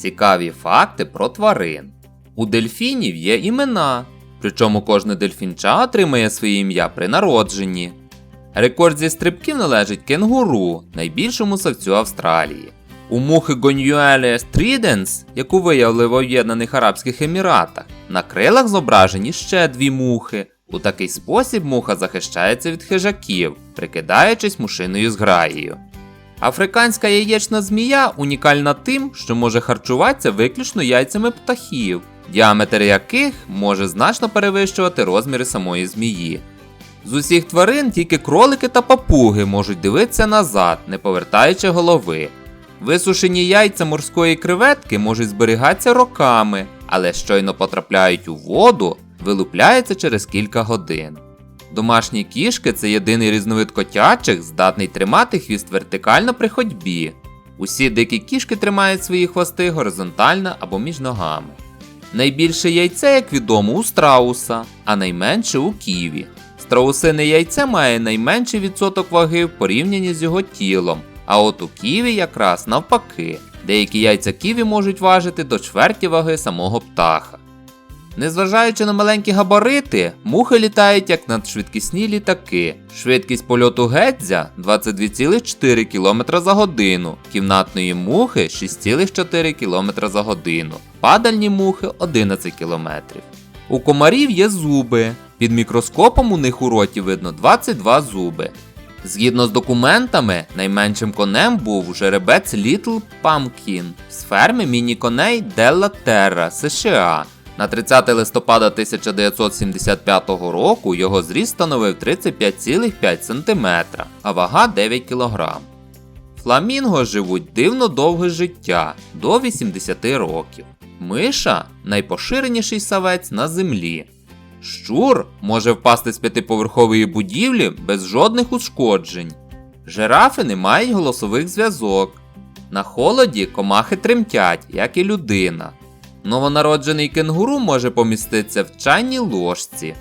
Цікаві факти про тварин. У дельфінів є імена, причому кожне дельфінча отримує своє ім'я при народженні. Рекорд зі стрибків належить кенгуру, найбільшому савцю Австралії. У мухи Гонюеле Стріденс, яку виявили в Об'єднаних Арабських Еміратах, на крилах зображені ще дві мухи. У такий спосіб муха захищається від хижаків, прикидаючись мушиною зграєю. Африканська яєчна змія унікальна тим, що може харчуватися виключно яйцями птахів, діаметр яких може значно перевищувати розміри самої змії. З усіх тварин тільки кролики та папуги можуть дивитися назад, не повертаючи голови. Висушені яйця морської креветки можуть зберігатися роками, але щойно потрапляють у воду, вилупляються через кілька годин. Домашні кішки це єдиний різновид котячих, здатний тримати хвіст вертикально при ходьбі. Усі дикі кішки тримають свої хвости горизонтально або між ногами. Найбільше яйце, як відомо, у страуса, а найменше у ківі. Страусине яйце має найменший відсоток ваги в порівнянні з його тілом, а от у ківі якраз навпаки. Деякі яйця ківі можуть важити до чверті ваги самого птаха. Незважаючи на маленькі габарити, мухи літають як надшвидкісні літаки. Швидкість польоту гедзя 22,4 км за годину, кімнатної мухи 6,4 км за годину, падальні мухи 11 км. У комарів є зуби. Під мікроскопом у них у роті видно 22 зуби. Згідно з документами, найменшим конем був жеребець Little Pumpkin з ферми міні-коней Della Terra, США. На 30 листопада 1975 року його зріст становив 35,5 см, а вага 9 кг. Фламінго живуть дивно довге життя до 80 років. Миша найпоширеніший савець на землі. Щур може впасти з п'ятиповерхової будівлі без жодних ушкоджень. Жирафи не мають голосових зв'язок. На холоді комахи тремтять, як і людина. Новонароджений кенгуру може поміститися в чайній ложці.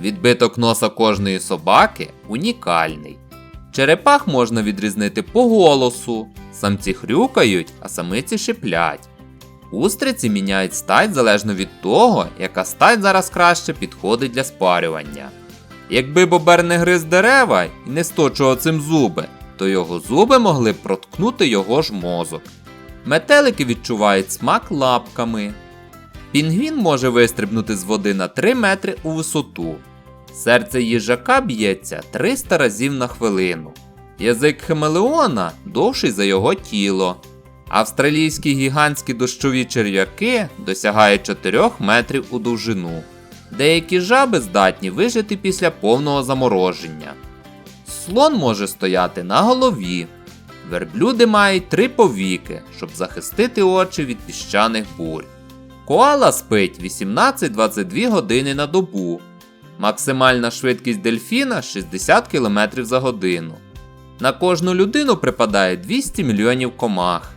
Відбиток носа кожної собаки унікальний. Черепах можна відрізнити по голосу. Самці хрюкають, а самиці шиплять. Устриці міняють стать залежно від того, яка стать зараз краще підходить для спарювання. Якби бобер не гриз дерева і не сточував цим зуби, то його зуби могли б проткнути його ж мозок. Метелики відчувають смак лапками. Пінгвін може вистрибнути з води на 3 метри у висоту. Серце їжака б'ється 300 разів на хвилину. Язик хемелеона довший за його тіло. Австралійські гігантські дощові черв'яки досягають 4 метрів у довжину. Деякі жаби здатні вижити після повного замороження. Слон може стояти на голові. Верблюди мають три повіки, щоб захистити очі від піщаних бурь. Коала спить 18-22 години на добу. Максимальна швидкість дельфіна 60 км за годину. На кожну людину припадає 200 мільйонів комах.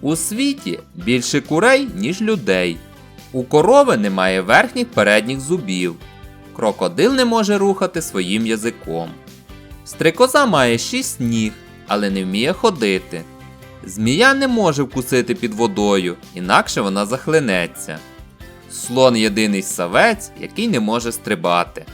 У світі більше курей, ніж людей. У корови немає верхніх передніх зубів. Крокодил не може рухати своїм язиком. Стрикоза має 6 ніг, але не вміє ходити. Змія не може вкусити під водою, інакше вона захлинеться. Слон єдиний савець, який не може стрибати.